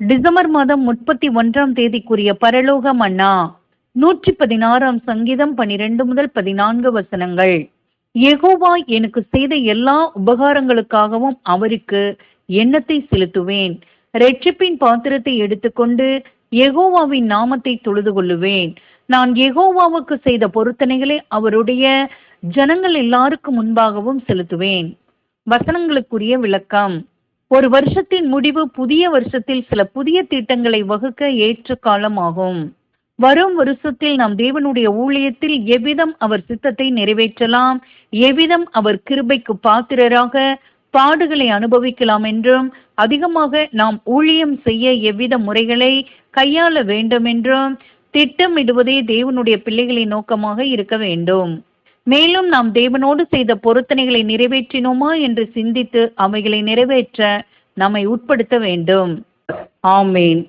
December மாதம் முப்பத்தி ஒன்றாம் தேதிக்குரிய பரலோக மன்னா நூற்றி பதினாறாம் சங்கீதம் பனிரெண்டு முதல் பதினான்கு வசனங்கள். எகோவா எனக்கு செய்த எல்லா உபகாரங்களுக்காகவும் அவருக்கு எண்ணத்தை செலுத்துவேன். இரட்சிப்பின் பாத்திரத்தை எடுத்துக்கொண்டு எகோவாவின் நாமத்தை தொழுது கொள்ளுவேன். நான் எகோவாவுக்கு செய்த பொருத்தனைகளை அவருடைய ஜனங்கள் எல்லாருக்கும் முன்பாகவும் செலுத்துவேன். வசனங்களுக்குரிய விளக்கம். ஒரு வருஷத்தின் முடிவு புதிய வருஷத்தில் சில புதிய திட்டங்களை வகுக்க ஏற்ற காலமாகும். வரும் வருஷத்தில் நாம் தேவனுடைய ஊழியத்தில் எவ்விதம் அவர் சித்தத்தை நிறைவேற்றலாம் எவ்விதம் அவர் கிருபைக்கு பாத்திரராக பாடுகளை அனுபவிக்கலாம் என்றும் அதிகமாக நாம் ஊழியம் செய்ய எவ்வித முறைகளை கையாள வேண்டும் என்றும் திட்டமிடுவதே தேவனுடைய பிள்ளைகளின் நோக்கமாக இருக்க வேண்டும். மேலும் நாம் தேவனோடு செய்த பொருத்தனைகளை நிறைவேற்றினோமா என்று சிந்தித்து அவைகளை நிறைவேற்ற நம்மை உட்படுத்த வேண்டும். ஆமேன்.